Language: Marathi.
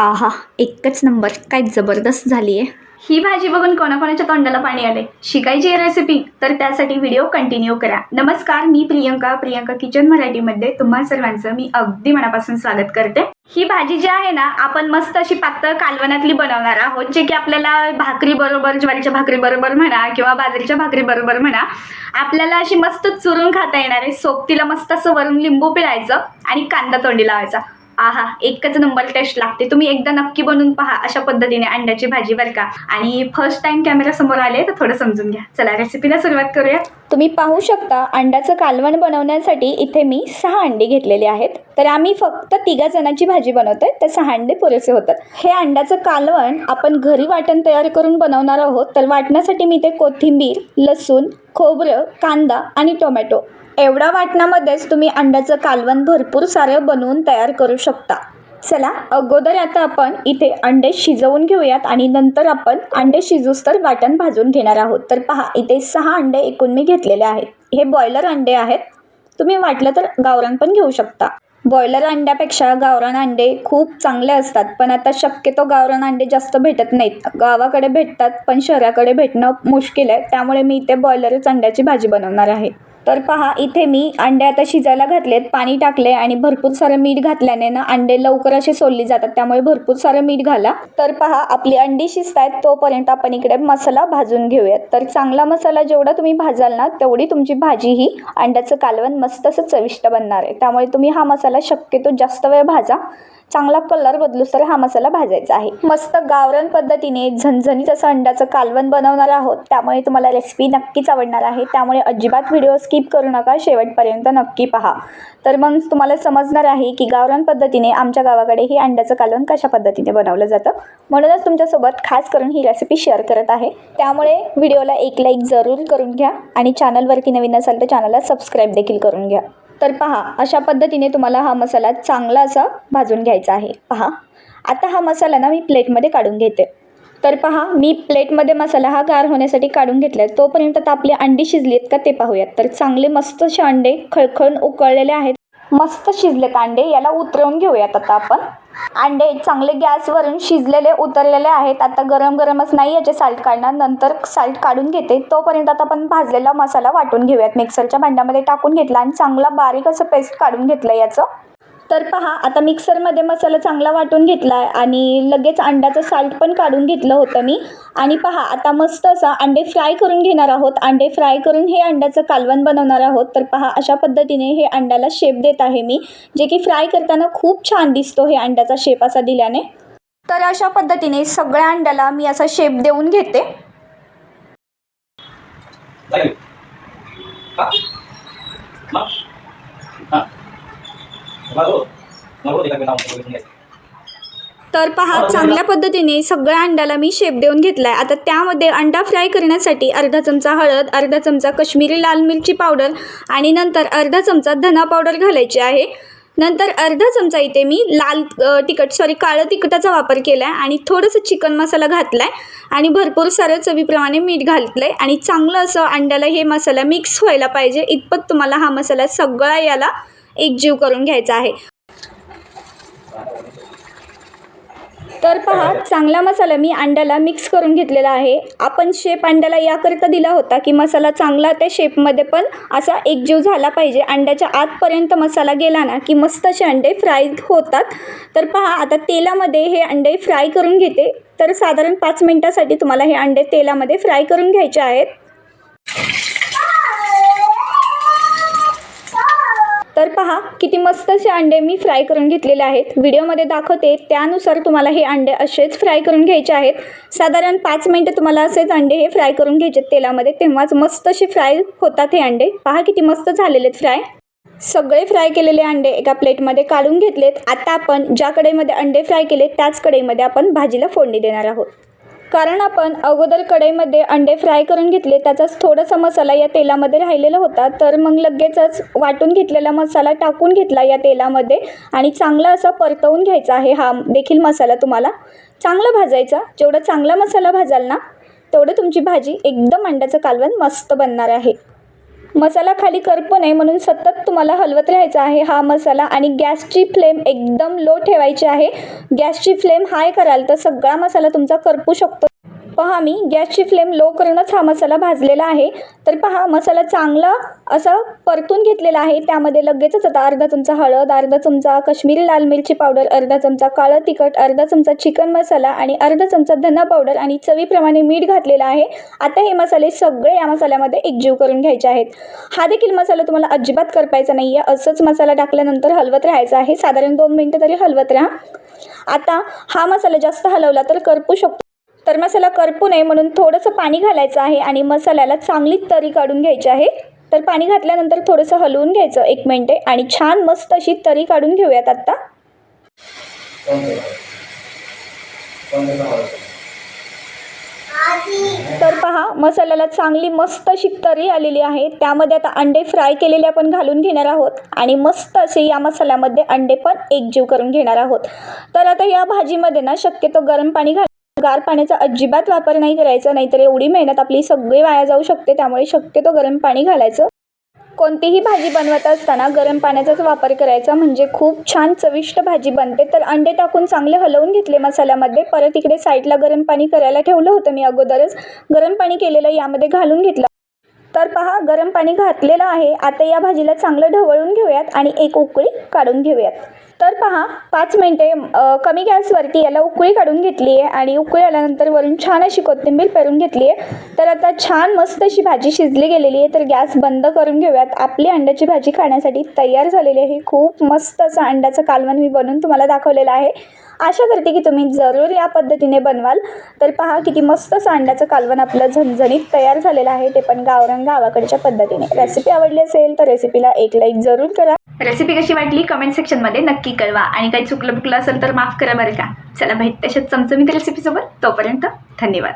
आहा एकच नंबर. काय जबरदस्त झाली आहे. ही भाजी बघून कोणाकोणाच्या तोंडाला पाणी आले शिकायची आहे रेसिपी तर त्यासाठी व्हिडिओ कंटिन्यू करा. नमस्कार मी प्रियंका प्रियंका किचन मराठीमध्ये तुम्हा सर्वांचं मी अगदी मनापासून स्वागत करते. ही भाजी जी आहे ना आपण मस्त अशी पातळ कालवणातली बनवणार आहोत जे की आपल्याला भाकरी बरोबर ज्वारीच्या भाकरी बरोबर म्हणा किंवा बाजरीच्या भाकरी बरोबर म्हणा आपल्याला अशी मस्त चुरून खाता येणार आहे. सोबतीला मस्त असं वरून लिंबू पिळायचं आणि कांदा तोंडी लावायचा. आहा एकच नंबर टेस्ट लागते. तुम्ही एकदा नक्की बनवून पहा अशा पद्धतीने अंड्याची भाजी बरं का. आणि फर्स्ट टाइम कॅमेरा समोर आले तर थोडं समजून घ्या. चला रेसिपीला सुरुवात करूया. तुम्ही पाहू शकता अंड्याचं कालवण बनवण्यासाठी इथे मी सहा अंडी घेतलेली आहेत. तर आम्ही फक्त तिघा जणांची भाजी बनवतोय तर सहा अंडे पुरेसे होतात. हे अंड्याचं कालवण आपण घरी वाटण तयार करून बनवणार आहोत. तर वाटण्यासाठी मी इथे कोथिंबीर लसूण खोबरं कांदा आणि टोमॅटो. एवढ्या वाटणामध्येच तुम्ही अंड्याचं कालवण भरपूर सारं बनवून तयार करू शकता. चला अगोदर आता आपण इथे अंडे शिजवून घेऊयात आणि नंतर आपण अंडे शिजूस तर वाटण भाजून घेणार आहोत. तर पहा इथे सहा अंडे एकूण मी घेतलेले आहेत. हे बॉयलर अंडे आहेत. तुम्ही वाटलं तर गावरान पण घेऊ शकता. बॉयलर अंड्यापेक्षा गावरान अंडे खूप चांगले असतात पण आता शक्यतो गावरान अंडे जास्त भेटत नाहीत. गावाकडे भेटतात पण शहराकडे भेटणं मुश्किल आहे त्यामुळे मी इथे बॉयलरच अंड्याची भाजी बनवणार आहे. तर पहा इथे मी अंडे आता शिजायला घातलेत पाणी टाकले आणि भरपूर सारं मीठ घातल्याने ना अंडे लवकर असे सोलली जातात त्यामुळे भरपूर सारं मीठ घाला. तर पहा आपली अंडी शिजतायत तोपर्यंत आपण इकडे मसाला भाजून घेऊयात. तर चांगला मसाला जेवढा तुम्ही भाजाल ना तेवढी तुमची भाजी ही अंड्याचं कालवण मस्त असं चविष्ट बनणार आहे. त्यामुळे तुम्ही हा मसाला शक्यतो जास्त वेळ भाजा. चांगला कलर बदलूस तर हा मसाला भाजायचा आहे. मस्त गावरण पद्धतीने झणझणीत असं अंड्याचं कालवण बनवणार आहोत. त्यामुळे तुम्हाला रेसिपी नक्कीच आवडणार आहे. त्यामुळे अजिबात व्हिडिओ स्किप करू नका. शेवटपर्यंत नक्की पहा. तर मग तुम्हाला समजणार आहे की गावरान पद्धतीने आमच्या गावाकडे ही अंड्याचं कालवण कशा पद्धतीने बनवलं जातं. म्हणूनच तुमच्यासोबत खास करून ही रेसिपी शेअर करत आहे. त्यामुळे व्हिडिओला एक लाईक जरूर करून घ्या आणि चॅनलवरती नवीन असाल तर चॅनलला सबस्क्राईब देखील करून घ्या. तर पहा अशा पद्धतीने तुम्हाला हा मसाला चांगला असा भाजून घ्यायचा आहे. पहा. आता हा मसाला ना मी प्लेटमध्ये काढून घेते. तर पहा मी प्लेटमध्ये मसाला हा गार होण्यासाठी काढून घेतला आहे तोपर्यंत आता आपली अंडी शिजली आहेत का ते पाहूयात. तर चांगले मस्त असे अंडे खळखळून उकळलेले आहेत. मस्त शिजलेत अंडे याला उतरवून घेऊयात आता आपण. अंडे चांगले गॅसवरून शिजलेले उतरलेले आहेत. आता गरम गरमच नाही याचे साल्ट काढणार. नंतर साल्ट काढून घेते. तोपर्यंत आता आपण भाजलेला मसाला वाटून घेऊयात. मिक्सरच्या भांड्यामध्ये टाकून घेतला आणि चांगला बारीक असं पेस्ट काढून घेतलं याचं. तर पहा आता मिक्सरमध्ये मसाला चांगला वाटून घेतला आहे आणि लगेच अंड्याचं साल्ट पण काढून घेतलं होतं मी. आणि पहा आता मस्त असं अंडे फ्राय करून घेणार आहोत. अंडे फ्राय करून हे अंड्याचं कालवण बनवणार आहोत. तर पहा अशा पद्धतीने हे अंड्याला शेप देत आहे मी जे की फ्राय करताना खूप छान दिसतो हे अंड्याचा शेप असा दिल्याने. तर अशा पद्धतीने सगळ्या अंड्याला मी असा शेप देऊन घेते. Lagi. Ha? तर पहा चांगल्या पद्धतीने सगळ्या अंड्याला मी शेप देऊन घेतला आहे आता त्यामध्ये अंडा फ्राय करण्यासाठी अर्धा चमचा हळद अर्धा चमचा कश्मीरी लाल मिरची पावडर आणि नंतर अर्धा चमचा धना पावडर घालायची आहे. नंतर अर्धा चमचा इथे मी लाल तिखट सॉरी काळं तिखटाचा वापर केला आहे आणि थोडंसं चिकन मसाला घातला आहे आणि भरपूर सारं चवीप्रमाणे मीठ घातलं आहे आणि चांगलं असं अंड्याला हे मसाला मिक्स व्हायला पाहिजे. इतपत तुम्हाला हा मसाला सगळा याला एकजीव करून घ्यायचा आहे. तर पहा चांगला मसाला मी अंड्याला मिक्स करून घेतलेला आहे. आपण शेप अंड्याला याकरिता दिला होता की मसाला चांगला त्या शेपमध्ये पण असा एकजीव झाला पाहिजे. अंड्याच्या आतपर्यंत मसाला गेला ना की मस्त असे अंडे फ्राय होतात. तर पहा आता तेलामध्ये हे अंडे फ्राय करून घेते. तर साधारण पाच मिनटासाठी तुम्हाला हे अंडे तेलामध्ये फ्राय करून घ्यायचे आहेत. तर पहा किती मस्त असे अंडे मी फ्राय करून घेतलेले आहेत. व्हिडिओमध्ये दाखवते त्यानुसार तुम्हाला हे अंडे असेच फ्राय करून घ्यायचे आहेत. साधारण पाच मिनटं तुम्हाला असेच अंडे हे फ्राय करून घ्यायचे तेलामध्ये. तेव्हाच मस्त असे फ्राय होतात हे अंडे. पहा किती मस्त झालेले आहेत फ्राय सगळे फ्राय केलेले अंडे एका प्लेटमध्ये काढून घेतलेत. आता आपण ज्या कढईमध्ये अंडे फ्राय केले त्याच कढईमध्ये आपण भाजीला फोडणी देणार आहोत. कारण आपण अगोदर कढईमध्ये अंडे फ्राय करून घेतले त्याचाच थोडासा मसाला या तेलामध्ये राहिलेला होता. तर मग लगेचच वाटून घेतलेला मसाला टाकून घेतला या तेलामध्ये आणि चांगला असा परतवून घ्यायचा आहे हा देखील मसाला तुम्हाला. चांगला भाजायचा. जेवढा चांगला मसाला भाजाल ना तेवढं तुमची भाजी एकदम अंड्याचं कालवण मस्त बनणार आहे. मसाला खाली करपू नये म्हणून सतत तुम्हाला हलवत राहायचा आहे. हा मसाला आणि गॅसची फ्लेम एकदम लो ठेवायची आहे. गॅसची फ्लेम हाय कराल तर सगळा मसाला तुमचा करपू शकतो. पहा मी गॅसची फ्लेम लो करूनच हा मसाला भाजलेला आहे. तर पहा मसाला चांगला असा परतून घेतलेला आहे. त्यामध्ये लगेचच आता अर्धा चमचा हळद अर्धा चमचा काश्मीरी लाल मिरची पावडर अर्धा चमचा काळं तिखट अर्धा चमचा चिकन मसाला आणि अर्धा चमचा धना पावडर आणि चवीप्रमाणे मीठ घातलेलं आहे. आता हे मसाले सगळे या मसाल्यामध्ये एकजीव करून घ्यायचे आहेत. हा देखील मसाला तुम्हाला अजिबात करपायचा नाही आहे असंच मसाला टाकल्यानंतर हलवत राहायचा आहे. साधारण दोन मिनटं तरी हलवत राहा. आता हा मसाला जास्त हलवला तर करपू शकतो. तर मसाला करपू नये म्हणून थोडंसं पाणी घालायचं आहे आणि मसाल्याला चांगली तरी काढून घ्यायची आहे. तर पाणी घातल्यानंतर थोडंसं हलवून घ्यायचं एक मिनटे आणि छान मस्त अशी तरी काढून घेऊयात आत्ता. तर पहा मसाल्याला चांगली मस्त अशी तरी आलेली आहे. त्यामध्ये आता अंडे फ्राय केलेले आपण घालून घेणार आहोत आणि मस्त असे या मसाल्यामध्ये अंडे पण एकजीव करून घेणार आहोत. तर आता या भाजीमध्ये ना शक्यतो गरम पाणी घाल गार पाण्याचा अजिबात वापर नाही करायचा नाहीतर एवढी मेहनत आपली सगळी वाया जाऊ शकते त्यामुळे शक्यतो गरम पाणी घालायचं. कोणतीही भाजी बनवत असताना गरम पाण्याचाच वापर करायचा म्हणजे खूप छान चविष्ट भाजी बनते. तर अंडे टाकून चांगले हलवून घेतले मसाल्यामध्ये परत इकडे साईडला गरम पाणी करायला ठेवलं होतं मी अगोदरच. गरम पाणी केलेलं यामध्ये घालून घेतलं. तर पहा गरम पाणी घातलेलं आहे. आता या भाजीला चांगलं ढवळून घेऊयात आणि एक उकळी काढून घेऊयात. तर पहा पाच मिनटे कमी गॅसवरती याला उकळी काढून घेतली आहे आणि उकळी आल्यानंतर वरून छान अशी कोथिंबीर पेरून घेतली आहे. तर आता छान मस्त अशी भाजी शिजली गेलेली आहे तर गॅस बंद करून घेऊयात. आपली अंड्याची भाजी खाण्यासाठी तयार झालेली आहे. खूप मस्त असं अंड्याचं कालवण मी बनवून तुम्हाला दाखवलेलं आहे. आशा करते की तुम्ही जरूर या पद्धतीने बनवाल. तर पहा किती मस्त असं अंड्याचं कालवण आपलं झणझणीत तयार झालेलं आहे. ते पण गावरंग गावाकडच्या पद्धतीने. रेसिपी आवडली असेल तर रेसिपीला एक लाईक जरूर करा. रेसिपी कशी वाटली कमेंट सेक्शनमध्ये नक्की कळवा. आणि काही चुकलं बुकलं असेल तर माफ करा बरं का. चला भेट तशाच चमचमीत रेसिपीसोबत तोपर्यंत धन्यवाद.